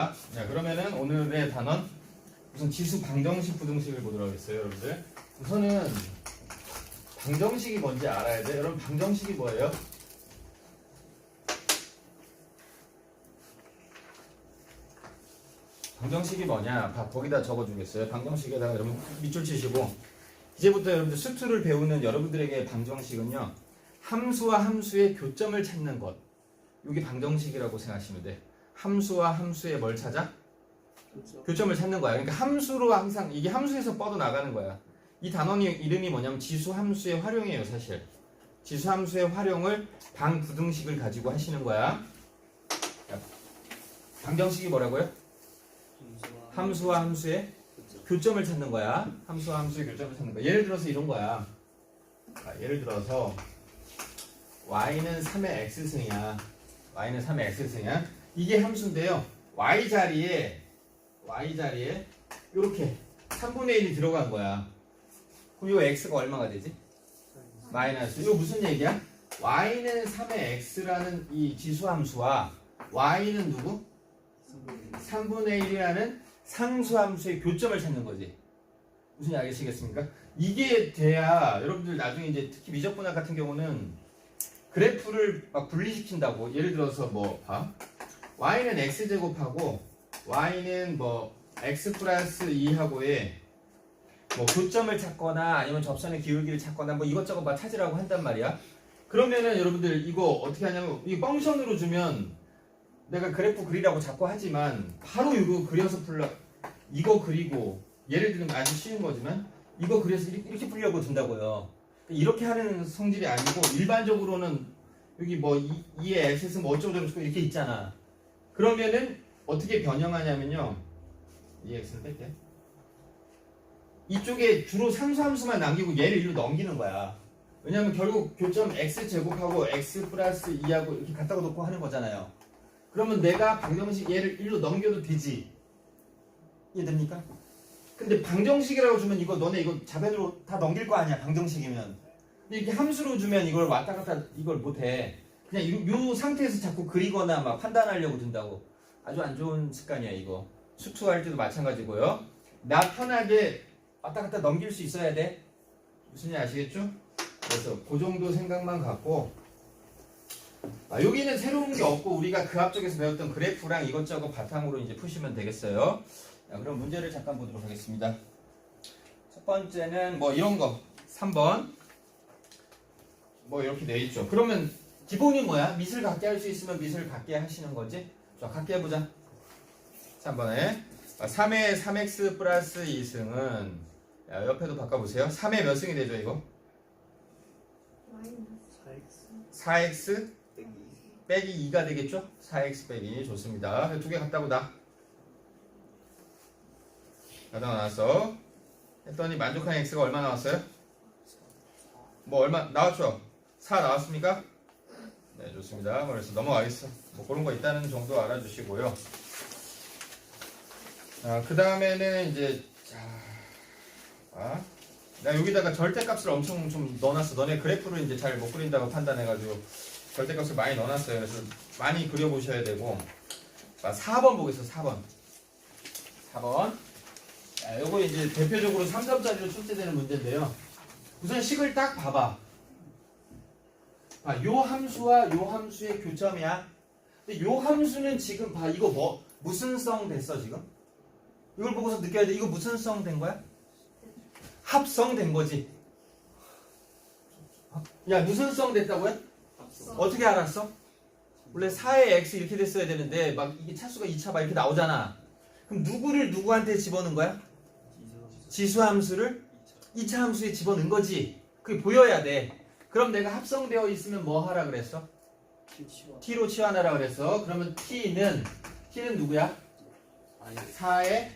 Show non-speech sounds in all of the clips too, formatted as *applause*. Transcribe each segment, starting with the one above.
자 그러면은 오늘의 단원 우선 지수 방정식 부등식을 보도록 하겠어요 여러분들. 우선은 방정식이 뭔지 알아야 돼 여러분 방정식이 뭐예요? 방정식이 뭐냐? 봐, 거기다 적어주겠어요. 방정식에다가 여러분 밑줄 치시고. 이제부터 여러분들 수투를 배우는 여러분들에게 방정식은요 함수와 함수의 교점을 찾는 것. 이게 방정식이라고 생각하시면 돼 함수와 함수의 뭘 찾아? 그렇죠. 교점을 찾는 거야. 그러니까 함수로 항상 이게 함수에서 뻗어 나가는 거야. 이 단원이 이름이 뭐냐면 지수 함수의 활용이에요, 사실. 지수 함수의 활용을 방 부등식을 가지고 하시는 거야. 자, 방정식이 뭐라고요? 함수와 함수의 그렇죠. 교점을 찾는 거야. 함수와 함수의 교점을 찾는 거야. 예를 들어서 이런 거야. 자, 예를 들어서 y는 3의 x승이야. y는 3의 x승이야. 이게 함수인데요. y 자리에 y 자리에 이렇게 3분의 1이 들어간 거야. 그럼 이 x가 얼마가 되지? 마이너스. 이거 무슨 얘기야? y는 3의 x라는 이 지수 함수와 y는 누구? 3분의 1이라는 상수 함수의 교점을 찾는 거지. 무슨 얘기 아시겠습니까? 이게 돼야 여러분들 나중에 이제 특히 미적분학 같은 경우는 그래프를 막 분리시킨다고 예를 들어서 뭐 봐. Y는 x 제곱하고 y는 뭐 x 플러스 2하고의 뭐 교점을 찾거나 아니면 접선의 기울기를 찾거나 뭐 이것저것 막 찾으라고 한단 말이야. 그러면은 여러분들 이거 어떻게 하냐면 이 펑션으로 주면 내가 그래프 그리라고 자꾸 하지만 바로 이거 그려서 풀라 이거 그리고 예를 들면 아주 쉬운 거지만 이거 그려서 이렇게, 풀려고 둔다고요. 이렇게 하는 성질이 아니고 일반적으로는 여기 뭐 2의 x's 뭐 어쩌고저쩌고 이렇게 있잖아. 그러면은 어떻게 변형하냐면요. 이 x를 뺄게. 이쪽에 주로 상수함수만 남기고 얘를 일로 넘기는 거야. 왜냐면 결국 교점 x 제곱하고 x 플러스 2하고 이렇게 갖다가 놓고 하는 거잖아요. 그러면 내가 방정식 얘를 일로 넘겨도 되지. 이해됩니까? 근데 방정식이라고 주면 이거 너네 이거 자변으로 다 넘길 거 아니야 방정식이면. 근데 이렇게 함수로 주면 이걸 왔다 갔다 이걸 못해. 그냥 이, 요 상태에서 자꾸 그리거나 막 판단하려고 든다고. 아주 안 좋은 습관이야 이거. 수투할 때도 마찬가지고요. 나 편하게 왔다 갔다 넘길 수 있어야 돼. 무슨 일 아시겠죠? 그래서 그 정도 생각만 갖고 아, 여기는 새로운 게 없고 우리가 그 앞쪽에서 배웠던 그래프랑 이것저것 바탕으로 이제 푸시면 되겠어요. 자, 그럼 문제를 잠깐 보도록 하겠습니다. 첫 번째는 뭐 이런 거 3번 뭐 이렇게 돼 있죠. 그러면 기본이 뭐야? 밑을 갖게 할 수 있으면 밑을 갖게 하시는 거지. 자, 갖게 해보자. 3번에 3의 3x 플러스 2승은 야, 옆에도 바꿔보세요. 3의 몇 승이 되죠 이거? 4x 빼기 2가 되겠죠? 4x 빼기 좋습니다. 두 개 같다고 나. 가다 나왔어. 했더니 만족한 x가 얼마 나왔어요? 뭐 얼마 나왔죠? 4 나왔습니까? 네 좋습니다. 그래서 넘어가겠어. 뭐 그런 거 있다는 정도 알아주시고요. 아, 그 다음에는 이제 자, 아, 나 여기다가 절대값을 엄청 좀 넣어놨어. 너네 그래프를 이제 잘 못 그린다고 판단해가지고 절대값을 많이 넣어놨어요. 그래서 많이 그려보셔야 되고. 자, 4번 보겠어. 4번. 4번. 자, 요거 이제 대표적으로 3점짜리로 출제되는 문제인데요. 우선 식을 딱 봐봐. 봐, 요 함수와 요 함수의 교점이야. 근데 요 함수는 지금 봐. 이거 뭐 무슨 성 됐어 지금? 이걸 보고서 느껴야 돼. 이거 무슨 성 된 거야? 합성 된 거지. 야 무슨 성 됐다고요? 어떻게 알았어? 원래 4의 x 이렇게 됐어야 되는데 막 이게 차수가 2차 막 이렇게 나오잖아. 그럼 누구를 누구한테 집어넣은 거야? 지수 함수를 2차 함수에 집어넣은 거지. 그게 보여야 돼. 그럼 내가 합성되어 있으면 뭐 하라 그랬어? t로 치환하라 그랬어. 그러면 t는 t는 누구야? 4의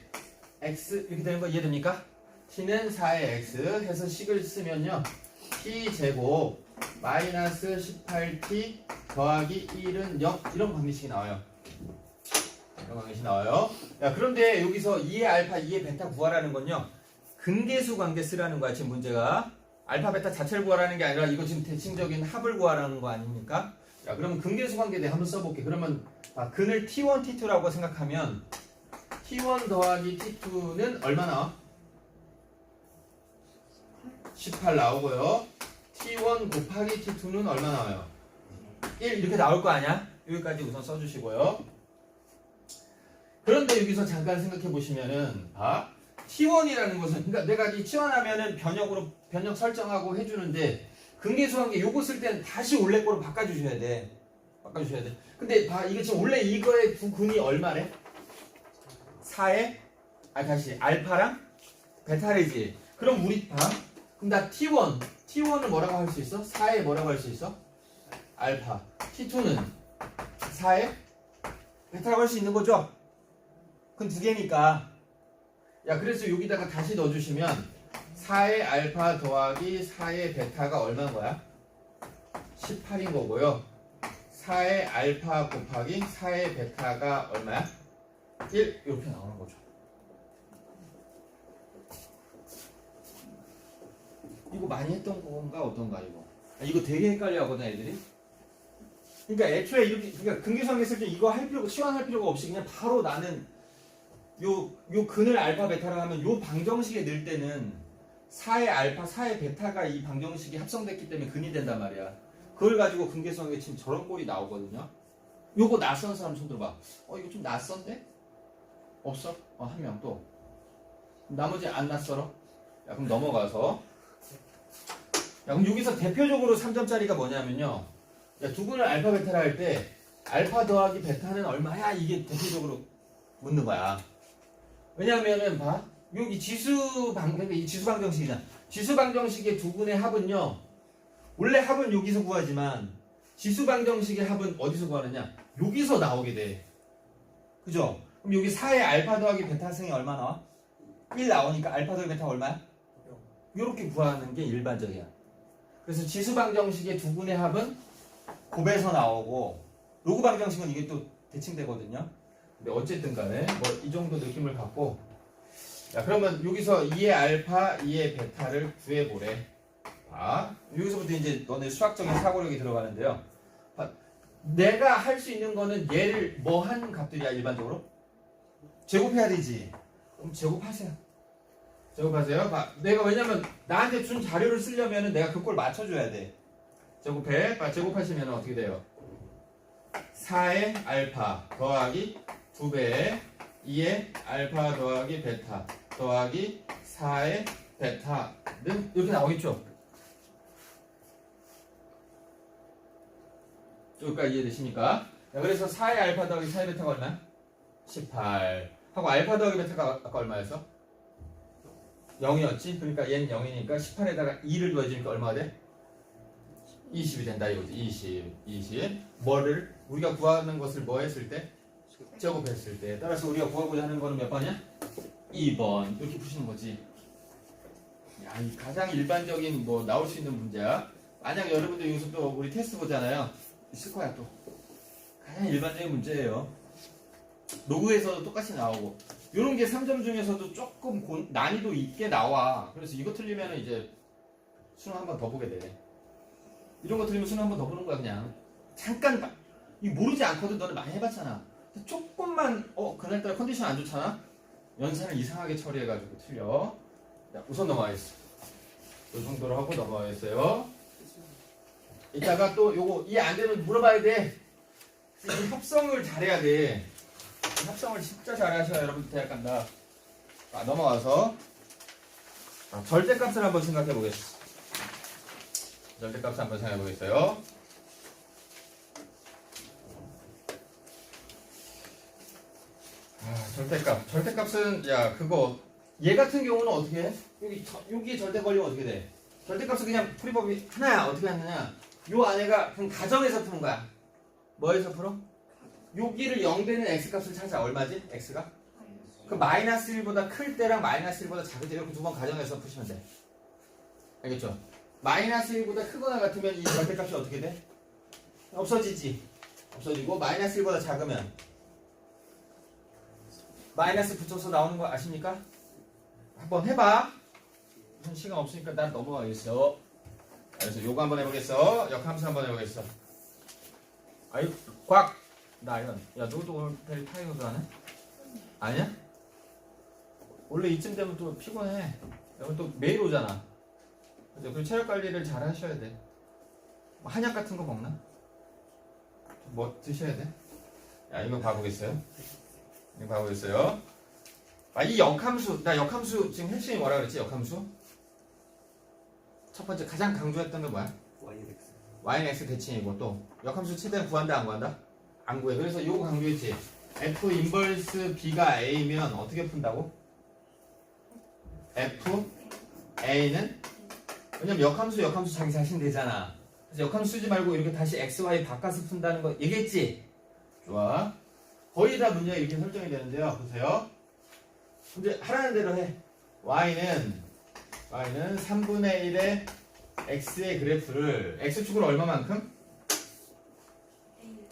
x 이렇게 되는 거 이해됩니까? t는 4의 x 해서 식을 쓰면요. t 제곱 마이너스 18t 더하기 1은 0 이런 방정식이 나와요. 이런 방정식이 나와요. 야, 그런데 여기서 2의 알파, 2의 베타 구하라는 건요. 근계수 관계 쓰라는 거야, 지금 문제가. 알파, 베타 자체를 구하라는 게 아니라 이거 지금 대칭적인 합을 구하라는 거 아닙니까? 자, 그러면 근계수 관계 내가 한번 써볼게. 그러면 아, 근을 T1, T2라고 생각하면 T1 더하기 T2는 얼마 나와? 18 나오고요. T1 곱하기 T2는 얼마 나와요? 1 이렇게 나올 거 아니야? 여기까지 우선 써주시고요. 그런데 여기서 잠깐 생각해 보시면은 아 T1이라는 것은 그러니까 내가 이 T1 하면은 변형으로 변형 설정하고 해주는데 근계수관계 요거 쓸 때는 다시 원래 거로 바꿔주셔야 돼. 바꿔주셔야 돼. 근데 봐 이게 지금 원래 이거의 두 근이 얼마래? 4에 아 다시 알파랑 베타래지. 그럼 우리 봐. 그럼 나 T1 T1을 뭐라고 할 수 있어? 4에 뭐라고 할 수 있어? 알파. T2는 4에 베타라고 할 수 있는 거죠? 그건 두 개니까. 야, 그래서 여기다가 다시 넣어주시면 4의 알파 더하기 4의 베타가 얼마인 거야? 18인 거고요. 4의 알파 곱하기 4의 베타가 얼마야? 1 이렇게 나오는 거죠. 이거 많이 했던 건가 어떤가 이거? 아, 이거 되게 헷갈려 하거든 애들이. 그러니까 애초에 이렇게 그러니까 근계수학 했을 때 이거 할 필요가 시환할 필요가 없이 그냥 바로 나는 요, 요 근을 알파 베타라고 하면 요 방정식에 넣을 때는 4의 알파, 4의 베타가 이 방정식이 합성됐기 때문에 근이 된단 말이야. 그걸 가지고 근계수학에 지금 저런 꼴이 나오거든요. 요거 낯선 사람 손 들어봐. 어, 이거 좀 낯선데? 없어? 어, 한 명 또. 나머지 안 낯설어? 야, 그럼 넘어가서. 야, 그럼 여기서 대표적으로 3점짜리가 뭐냐면요. 야, 두 근을 알파, 베타라 할 때, 알파 더하기 베타는 얼마야? 이게 대표적으로 묻는 거야. 왜냐면은 봐 여기 지수 방 그러니까 이 지수 방정식이잖아. 지수 방정식의 두 분의 합은요. 원래 합은 여기서 구하지만 지수 방정식의 합은 어디서 구하느냐? 여기서 나오게 돼. 그죠? 그럼 여기 4의 알파 더하기 베타 승이 얼마 나와? 1 나오니까 알파 더하기 베타 얼마야? 이렇게 구하는 게 일반적이야. 그래서 지수 방정식의 두 분의 합은 곱에서 나오고 로그 방정식은 이게 또 대칭되거든요. 근데 어쨌든 간에 뭐 이 정도 느낌을 갖고 자 그러면 여기서 2의 알파, 2의 베타를 구해보래. 봐. 여기서부터 이제 너네 수학적인 사고력이 들어가는데요. 봐, 내가 할 수 있는 거는 얘를 뭐 한 값들이야 일반적으로? 제곱해야 되지. 그럼 제곱하세요. 제곱하세요. 봐, 내가 왜냐면 나한테 준 자료를 쓰려면 내가 그걸 맞춰줘야 돼. 제곱해. 봐, 제곱하시면 어떻게 돼요? 4의 알파 더하기 2배의 2의 알파 더하기 베타 더하기 4의 베타는 이렇게 나오겠죠? 여기까지 이해되십니까? 자, 그래서 4의 알파 더하기 4의 베타가 얼마야? 18 하고 알파 더하기 베타가 아까 얼마였어? 0이었지? 그러니까 얘는 0이니까 18에다가 2를 더해주니까 얼마가 돼? 20이 된다 이거지 20 20 뭐를 우리가 구하는 것을 뭐 했을 때? 제곱했을 때 따라서 우리가 구하고자 하는 거는 몇 번이야? 2번. 이렇게 푸시는 거지? 야, 이 가장 일반적인 뭐 나올 수 있는 문제야. 만약 여러분들 여기서 또 우리 테스트 보잖아요. 있을 거야 또. 가장 일반적인 문제예요. 로그에서도 똑같이 나오고. 이런 게 3점 중에서도 조금 고- 난이도 있게 나와. 그래서 이거 틀리면 이제 수능 한 번 더 보게 돼. 이런 거 틀리면 수능 한 번 더 보는 거야 그냥. 잠깐 봐. 이 모르지 않거든 너네 많이 해봤잖아. 조금만 어 그날따라 컨디션 안 좋잖아 연산을 이상하게 처리해가지고 틀려. 자, 우선 넘어가겠어 이 정도로 하고 넘어가겠어요. 이따가 또 요거 이해 안 되면 물어봐야 돼. 이 합성을 잘해야 돼. 이 합성을 진짜 잘하셔야 여러분 대학 간다 자 넘어가서. 자, 절대값을 한번 생각해 보겠어 절대값을 한번 생각해 보겠어요 아, 절대값. 절대값은 야 그거 얘 같은 경우는 어떻게 해? 여기 저, 여기에 절대 걸리면 어떻게 돼? 절대값은 그냥 풀이법이 하나야. 어떻게 하느냐? 요 안에가 그냥 가정에서 푸는 거야. 뭐에서 풀어? 여기를 0 되는 x 값을 찾아. 얼마지? x가? 그 마이너스 1보다 클 때랑 마이너스 1보다 작을 때 이렇게 두 번 가정해서 푸시면 돼. 알겠죠? 마이너스 1보다 크거나 같으면 이 절대값이 어떻게 돼? 없어지지. 없어지고 마이너스 1보다 작으면 마이너스 붙여서 나오는 거 아십니까? 한번 해봐. 무슨 시간 없으니까 난 넘어가겠어. 그래서 요거 한번 해보겠어. 역함수 한번 해보겠어. 아이 꽉 나연 야 너도 오늘 타이거도 하네? 아니야? 원래 이쯤 되면 또 피곤해 여러분 또 매일 오잖아 그죠? 그리고 체력 관리를 잘 하셔야 돼 뭐 한약 같은 거 먹나? 뭐 드셔야 돼? 야 이거 봐보겠어요? 이거 봐보겠어요? 아 이 역함수 나 역함수 지금 핵심이 뭐라 그랬지 역함수? 첫 번째 가장 강조했던 게 뭐야? YX yx 대칭이고 또 역함수 최대한 구한다 안 구한다? 안 구해 그래서 요거 강조했지 f 인버스 b가 a면 어떻게 푼다고? f a는 왜냐면 역함수 역함수 자기 자신 되잖아 그래서 역함수 쓰지 말고 이렇게 다시 x, y 바꿔서 푼다는 거 얘기했지? 좋아 거의 다 문제가 이렇게 설정이 되는데요. 보세요. 이제 하라는 대로 해. y는 y는 3분의 1의 x의 그래프를 x축으로 얼마만큼?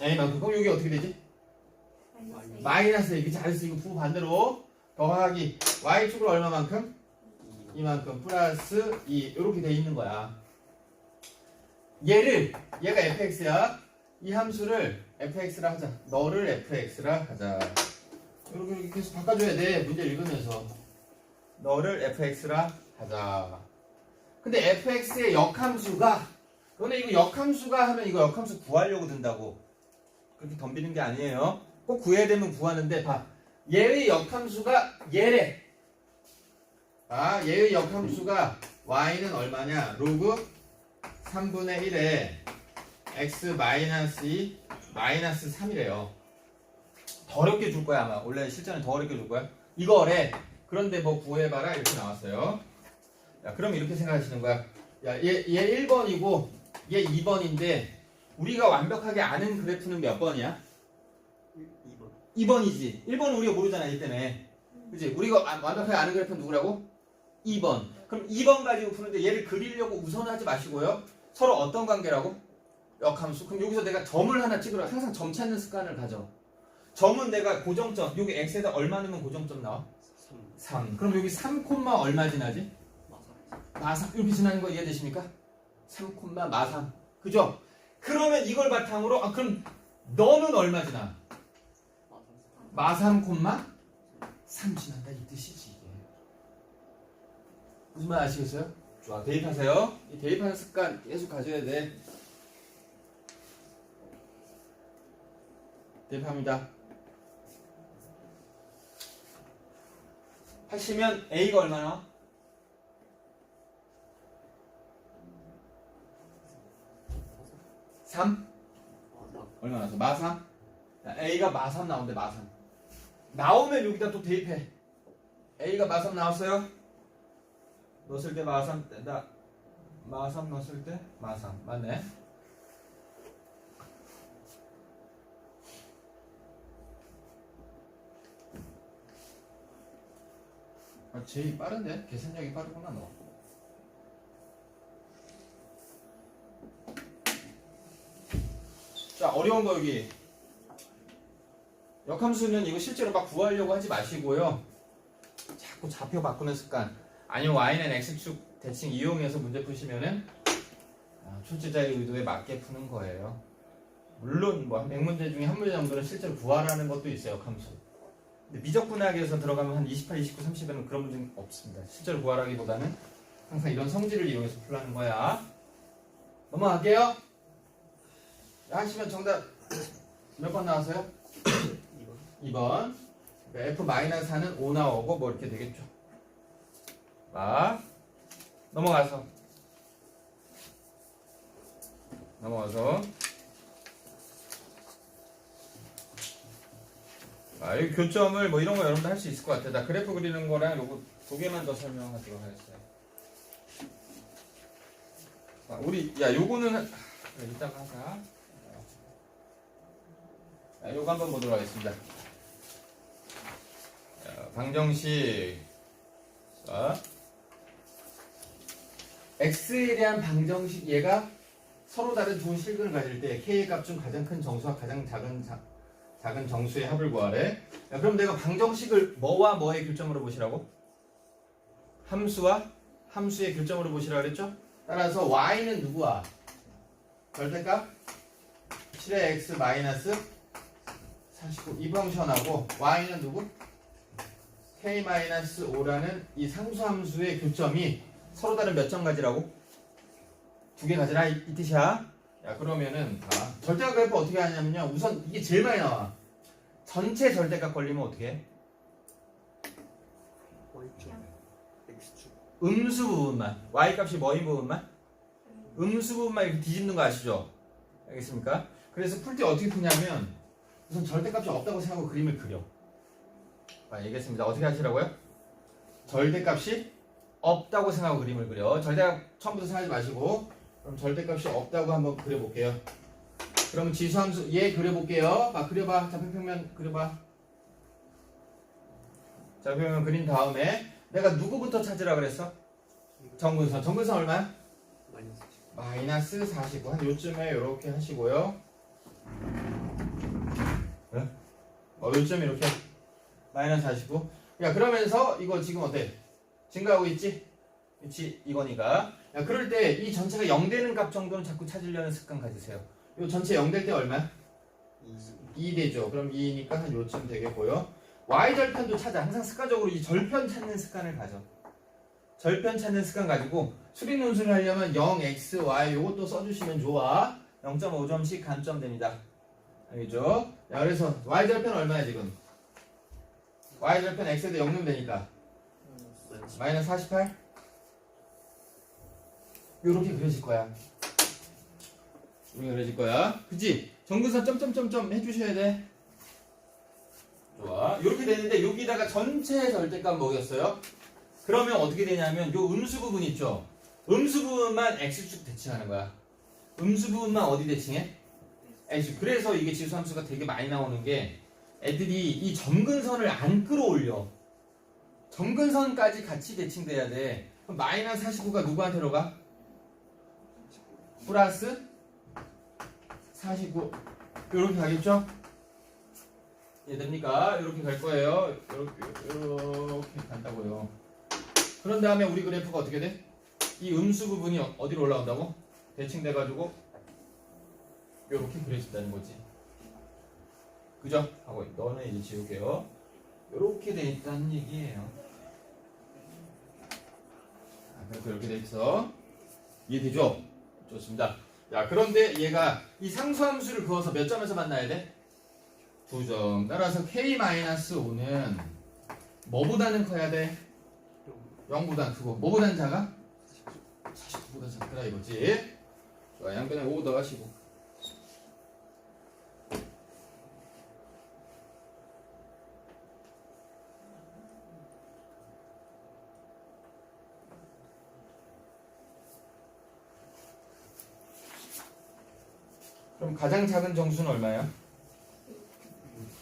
a만큼. 그럼 여기 어떻게 되지? 마이너스 이렇게 잘했어 이거 부호 반대로 더하기 y축으로 얼마만큼? 이만큼 플러스 2 이렇게 돼 있는 거야. 얘를 얘가 fx야. 이 함수를 fx라 하자. 너를 fx라 하자. 이렇게 이렇게 계속 바꿔줘야 돼. 문제 읽으면서. 너를 fx라 하자. 근데 fx의 역함수가 너네 이거 역함수가 하면 이거 역함수 구하려고 든다고. 그렇게 덤비는 게 아니에요. 꼭 구해야 되면 구하는데 봐. 얘의 역함수가 얘래. 아 얘의 역함수가 y는 얼마냐? 로그 3분의 1에 x 마이너스 2 마이너스 3이래요 더 어렵게 줄 거야 아마 원래 실전에 더 어렵게 줄 거야 이거래 그런데 뭐 구해봐라 이렇게 나왔어요 야, 그럼 이렇게 생각하시는 거야. 야, 얘, 얘 1번이고 얘 2번인데 우리가 완벽하게 아는 그래프는 몇 번이야? 2번 2번이지. 1번은 우리가 모르잖아, 이 때문에. 그지? 우리가 아- 완벽하게 아는 그래프는 누구라고? 2번. 그럼 2번 가지고 푸는데 얘를 그리려고 우선하지 마시고요. 서로 어떤 관계라고? 역함수. 그럼 여기서 내가 점을 하나 찍으라. 항상 점 찾는 습관을 가져. 점은 내가 고정점. 여기 x에다 얼마 넣으면 고정점 나와? 3 3. 그럼 여기 3, 얼마 지나지? 마상 이렇게 지나는 거 이해되십니까? 3 콤마 마상 그죠? 그러면 이걸 바탕으로 아 그럼 너는 얼마 지나? 마상 콤마 3 지난다 이 뜻이지 이게 무슨 말 아시겠어요? 좋아 대입하세요 이 대입하는 습관 계속 가져야 돼 대입합니다 하시면 A가 얼마나? 3? 마사 얼마 나왔어? 마삼? 자, A가 마삼 나온대 마삼 나오면 여기다 또 대입해 A가 마삼 나왔어요? 넣었을 때 마삼 나 마삼 넣었을 때 마삼 맞네 아, 제일 빠른데? 계산력이 빠르구나 너 자, 어려운 거 여기. 역함수는 이거 실제로 막 구하려고 하지 마시고요. 자꾸 좌표 바꾸는 습관. 아니면 y는 x축 대칭 이용해서 문제 푸시면은 아, 출제자의 의도에 맞게 푸는 거예요. 물론 뭐한 100문제 중에 한 문제 정도는 실제로 구하라는 것도 있어요, 역함수. 근데 미적분학에서 들어가면 한 28, 29, 30에는 그런 문제는 없습니다. 실제로 구하라기보다는 항상 이런 성질을 이용해서 풀라는 거야. 넘어갈게요. 하시면 정답 몇 번 나왔어요? 2번 2번 F-4는 5 나오고 뭐 이렇게 되겠죠 자 넘어가서 넘어가서 아, 이 교점을 뭐 이런 거 여러분들 할수 있을 것 같아. 나 그래프 그리는 거랑 요거 두 개만 더 설명하도록 하겠어요. 아, 우리 야 요거는 한- 그래, 이따가 하자. 자, 요거 한번 보도록 하겠습니다. 자, 방정식. 자, x에 대한 방정식 얘가 서로 다른 두 실근을 가질 때 k의 값 중 가장 큰 정수와 가장 작은 자- 작은 정수의 합을 구하래. 자, 그럼 내가 방정식을 뭐와 뭐의 교점으로 보시라고? 함수와 함수의 교점으로 보시라 그랬죠? 따라서 y는 누구와? 절대값 7의 x 마이너스 49 이 펑션하고 y는 누구? k 마이너스 5라는 이 상수함수의 교점이 서로 다른 몇 점 가지라고? 두 개 가지라 이, 이 뜻이야. 야 그러면은 봐. 절대값 그래프 어떻게 하냐면요. 우선 이게 제일 많이 나와. 전체 절대값 걸리면 어떻게 해? 음수 부분만 y 값이 뭐인 부분만 음수 부분만 이렇게 뒤집는 거 아시죠? 알겠습니까? 그래서 풀 때 어떻게 푸냐면 우선 절대값이 없다고 생각하고 그림을 그려. 아, 얘기했습니다. 어떻게 하시라고요? 절대값이 없다고 생각하고 그림을 그려. 절대값 처음부터 생각하지 마시고 그럼 절대값이 없다고 한번 그려볼게요. 그러면 지수함수 얘 그려볼게요. 막 그려봐. 좌표평면 그려봐. 좌표평면 그린 다음에 내가 누구부터 찾으라 그랬어? 정근선. 정근선 얼마야? 마이너스 마이너스 49. 한 요쯤에 이렇게 하시고요. 네? 어, 요쯤 이렇게. 마이너스 49. 야, 그러면서 이거 지금 어때? 증가하고 있지? 그치? 이거니까. 야, 그럴 때 이 전체가 0 되는 값 정도는 자꾸 찾으려는 습관 가지세요. 요 전체 0 될 때 얼마야? 2 되죠. 그럼 2니까 한 요쯤 되겠고요. y절편도 찾아. 항상 습관적으로 이 절편 찾는 습관을 가져. 절편 찾는 습관 가지고 수직 논술을 하려면 0, x, y 요것도 써주시면 좋아. 0.5점씩 간점됩니다. 알겠죠? 야, 그래서 y절편 얼마야 지금? y절편 x에도 0 넣으면 되니까 마이너스 마 이너스 48? 요렇게 그려질 거야. 이렇게 그려질 거야. 그치? 정근선 점점점점 해주셔야 돼. 좋아. 이렇게 되는데 여기다가 전체 절대값 먹였어요. 그러면 어떻게 되냐면 요 음수 부분 있죠? 음수 부분만 x축 대칭하는 거야. 음수 부분만 어디 대칭해? x. 그래서 이게 지수함수가 되게 많이 나오는 게 애들이 이 점근선을 안 끌어올려. 점근선까지 같이 대칭돼야 돼. 그럼 마이너스 49가 누구한테로 가? 플러스 49 이렇게 가겠죠? 이해됩니까? 이렇게 갈 거예요. 이렇게 간다고요. 그런 다음에 우리 그래프가 어떻게 돼? 이 음수 부분이 어- 어디로 올라온다고? 대칭돼 가지고 이렇게 그려진다는 거지. 그죠? 하고 너는 이제 지울게요. 이렇게 돼 있다는 얘기예요. 아, 그래서 이렇게 돼 있어. 이해되죠? 좋습니다. 야, 그런데 얘가 이 상수함수를 그어서 몇 점에서 만나야 돼? 두 점. 따라서 k-5는 뭐보다는 커야 돼? 0보다 크고 뭐보다는 작아? 49보다 작더라 이거지. 좋아, 양변에 5 더하시고. 가장 작은 정수는 얼마야?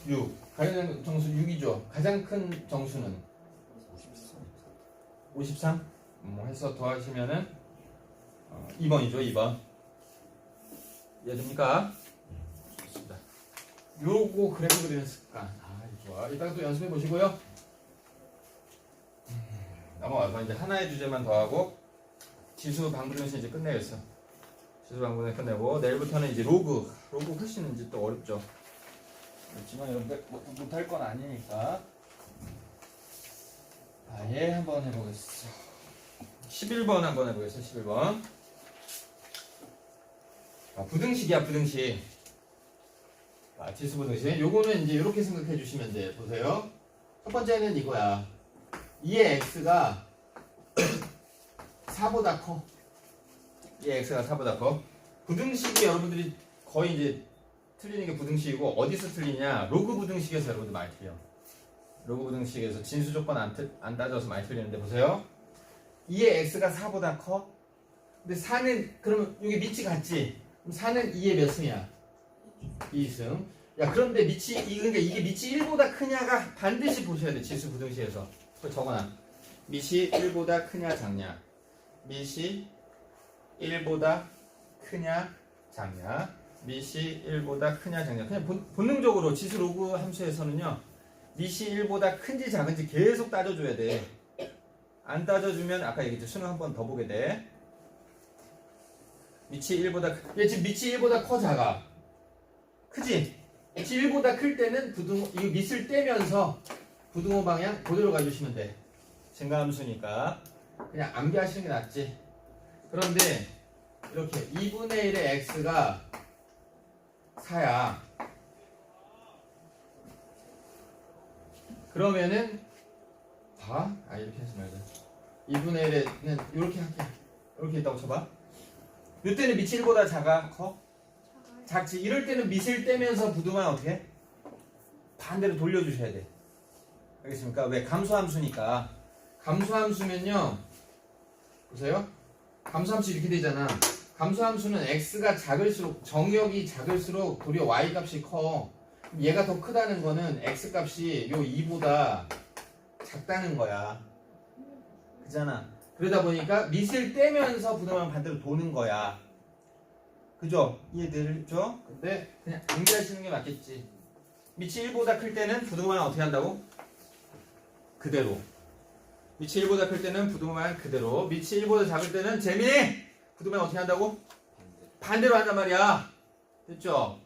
6. 가장 작은 정수 6이죠. 가장 큰 정수는 53. 뭐 해서 더하시면은 어, 2번이죠. 2번. 이해됩니까? 좋습니다. 요거 그래프 그리는 습관. 아, 좋아. 이따가 또 연습해 보시고요. 음, 넘어와서 이제 하나의 주제만 더 하고 지수 방분식 이제 끝내겠어. 지수 방분을 끝내고 내일부터는 이제 로그. 로그 훨씬 이제 또 어렵죠. 그렇지만 여러분들 뭐, 못할 건 아니니까. 아예 한번 해보겠어. 11번 한번 해보겠어. 11번. 아, 부등식이야 부등식. 아, 지수 부등식. 요거는 이제 이렇게 생각해 주시면 돼. 보세요. 첫 번째는 이거야. 2의 x가 *coughs* 4보다 커. 2의 x가 4보다 커. 부등식이 여러분들이 거의 이제 틀리는 게 부등식이고 어디서 틀리냐? 로그 부등식에서 여러분들 많이 틀려. 로그 부등식에서 진수 조건 안, 틀- 안 따져서 많이 틀리는데 보세요. 2의 x가 4보다 커? 근데 4는 그러면 여기 밑이 같지? 그럼 4는 2의 몇 승이야? 2승. 야 그런데 밑이 이 그러니까 이게 밑이 1보다 크냐가 반드시 보셔야 돼. 지수 부등식에서. 적어놔. 밑이 1보다 크냐 작냐. 밑이 1보다 크냐 작냐. 밑이 1보다 크냐 작냐. 그냥 본, 본능적으로 지수 로그 함수에서는요. 밑이 1보다 큰지 작은지 계속 따져줘야 돼. 안 따져주면 아까 얘기했죠. 수능 한 번 더 보게 돼. 밑이 1보다 얘 지금 밑이 1보다 커 작아. 크지? 밑이 1보다 클 때는 부등호 이 밑을 떼면서 부등호 방향 그대로 가주시면 돼. 증가함수니까 그냥 암기하시는 게 낫지. 그런데 이렇게 2분의 1의 x가 4야. 그러면은 봐? 아 이렇게 하지 말자. 2분의 1에는 이렇게 할게. 이렇게 있다고 쳐봐. 이때는 밑이 1보다 작아? 커? 작지. 이럴 때는 밑을 떼면서 부등만 어떻게? 해? 반대로 돌려주셔야 돼. 알겠습니까? 왜? 감소함수니까. 감소함수면요. 보세요. 감소함수 이렇게 되잖아. 감소함수는 x가 작을수록 정역이 작을수록 도리어 y 값이 커. 얘가 더 크다는 거는 x 값이 요 2보다 작다는 거야. 그잖아. 그러다 보니까 밑을 떼면서 부등만 반대로 도는 거야. 그죠? 이해되죠? 근데 그냥 암기하시는 게 맞겠지. 밑이 1보다 클 때는 부등만 어떻게 한다고? 그대로. 밑이 1보다 클 때는 부등만 그대로. 밑이 1보다 작을 때는 재민이! 부등만 어떻게 한다고? 반대. 반대로 한단 말이야. 됐죠?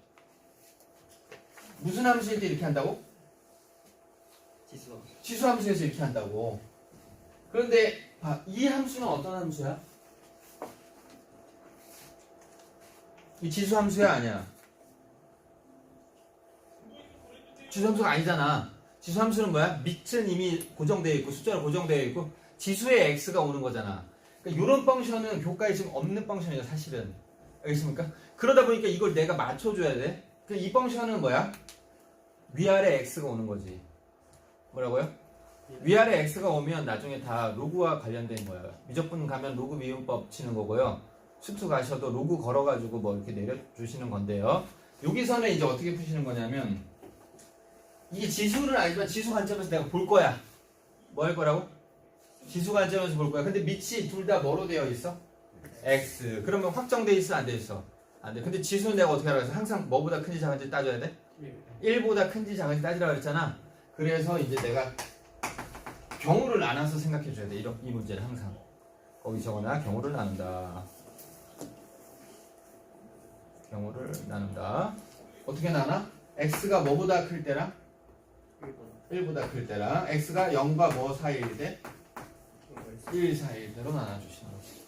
무슨 함수일 때 이렇게 한다고? 지수. 지수 함수에서 이렇게 한다고. 그런데 봐, 이 함수는 어떤 함수야? 이 지수 함수야 아니야? 지수 함수가 아니잖아. 지수 함수는 뭐야? 밑은 이미 고정되어 있고 숫자로 고정되어 있고 지수의 x가 오는 거잖아. 그러니까 이런 펑션은 교과에 지금 없는 펑션이야 사실은. 알겠습니까? 그러다 보니까 이걸 내가 맞춰줘야 돼. 그이 펑션은 뭐야? 위아래 x가 오는 거지. 뭐라고요? 위아래 x가 오면 나중에 다 로그와 관련된 거예요. 미적분 가면 로그 미분법 치는 거고요. 수투 가셔도 로그 걸어가지고 뭐 이렇게 내려주시는 건데요. 여기서는 이제 어떻게 푸시는 거냐면 이게 지수는 아니지만 지수 관점에서 내가 볼 거야. 뭐 할 거라고? 지수 관점에서 볼 거야. 근데 밑이 둘 다 뭐로 되어 있어? x. 그러면 확정돼 있어? 안 돼 있어? 안 돼. 근데 지수는 내가 어떻게 했어? 항상 뭐보다 큰지 작은지 따져야 돼? 1보다 큰지 작은지 따지라고 그랬잖아. 그래서 이제 내가 경우를 나눠서 생각해 줘야 돼. 이런 이 문제는 항상. 거기 적어놔. 경우를 나눈다. 경우를 나눈다. 어떻게 나눠? x가 뭐보다 클 때랑 1번. 1보다 클 때랑 x가 0과 뭐 사이일 때? 1 사이일 때로 나눠주시는 거지.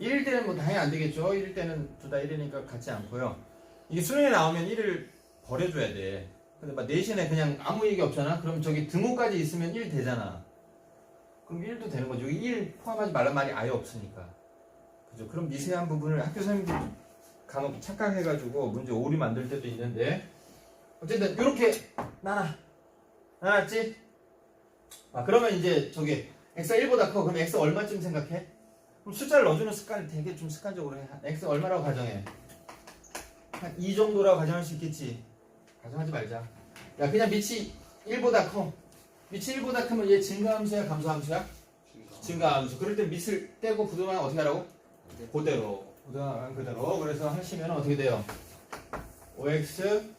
1일 때는 뭐 당연히 안 되겠죠. 1일 때는 둘 다 1이니까 같지 않고요. 이게 수능에 나오면 1을 버려줘야 돼. 근데 막 내신에 그냥 아무 얘기 없잖아. 그럼 저기 등호까지 있으면 1 되잖아. 그럼 1도 되는 거죠. 여기 1 포함하지 말란 말이 아예 없으니까. 그죠? 그럼 미세한 부분을 학교 선생님들이 간혹 착각해가지고 문제 오류 만들 때도 있는데 어쨌든 이렇게 나눠. 나눴지? 아 그러면 이제 저기 x가 1보다 커. 그럼 x 얼마쯤 생각해? 그럼 숫자를 넣어주는 습관을 되게 좀 습관적으로 해. x 얼마라고 가정해? 한이 정도라고 가정할 수 있겠지. 가정하지 말자. 야 그냥 밑이 1보다 커. 밑이 1보다 크면 얘 증가함수야 감소함수야? 증가함수. 그럴 때 밑을 떼고 부등하면 어떻게 하라고? 그대로. 부등하면 그대로. 그래서 하시면 어떻게 돼요? 5x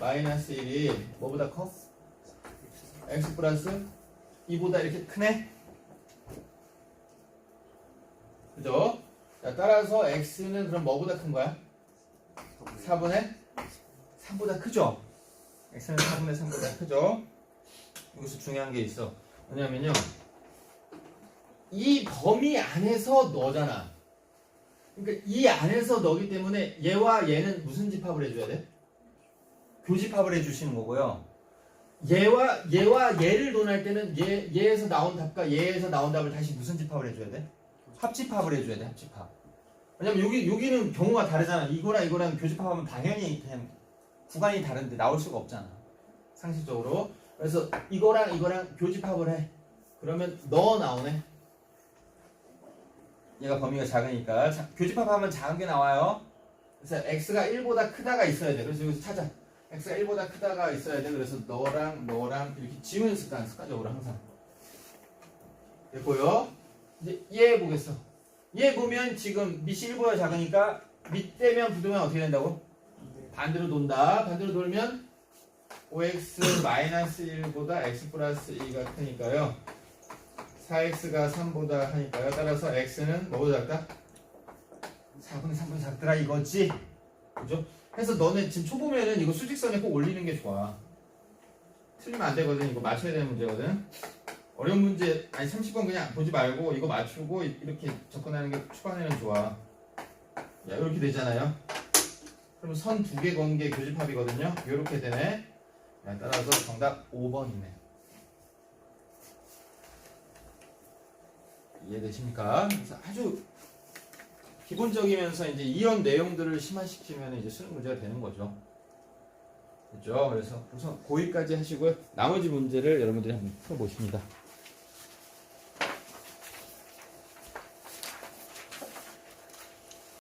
마이너스 1이 뭐보다 커? X 플러스 2보다 이렇게 크네? 그죠? 자, 따라서 x는 그럼 뭐보다 큰 거야? 4분의 3보다 크죠? x는 4분의 3보다 크죠? 여기서 중요한 게 있어. 왜냐면요. 이 범위 안에서 너잖아. 그러니까 이 안에서 너기 때문에 얘와 얘는 무슨 집합을 해줘야 돼? 교집합을 해주시는 거고요. 얘와 얘와 얘를 논할 때는 얘 얘에서 나온 답과 얘에서 나온 답을 다시 무슨 집합을 해줘야 돼? 합집합을 해줘야 돼. 합집합. 왜냐면 여기 여기는 경우가 다르잖아. 이거랑 이거랑 교집합하면 당연히 구간이 다른데 나올 수가 없잖아. 상식적으로. 그래서 이거랑 이거랑 교집합을 해. 그러면 너 나오네. 얘가 범위가 작으니까 자, 교집합하면 작은 게 나와요. 그래서 x가 1보다 크다가 있어야 돼. 그래서 여기서 찾아. X가 1보다 크다가 있어야 돼. 그래서 너랑 너랑 이렇게 지우는 습관, 습관적으로 항상. 됐고요. 이제 얘 보겠어. 얘 보면 지금 밑이 1보다 작으니까 밑 떼면 부등면 어떻게 된다고? 반대로 돈다. 반대로 돌면 5x 마이너스 1보다 x 플러스 2가 크니까요. 4x가 3보다 하니까요. 따라서 x는 뭐보다 작다? 4분의 3보다 작더라 이거지. 그죠? 해서 너네 지금 초보면은 이거 수직선에 꼭 올리는 게 좋아. 틀리면 안 되거든. 이거 맞춰야 되는 문제거든. 어려운 문제 아니 30번 그냥 보지 말고 이거 맞추고 이렇게 접근하는 게 초반에는 좋아. 야 이렇게 되잖아요. 그럼 선 두 개 건 게 교집합이거든요. 이렇게 되네. 야, 따라서 정답 5번이네. 이해되십니까? 그래서 아주 기본적이면서 이제 이런 내용들을 심화시키면 이제 수능 문제가 되는 거죠. 그렇죠? 그래서 우선 고의까지 하시고요. 나머지 문제를 여러분들이 한번 풀어보십니다.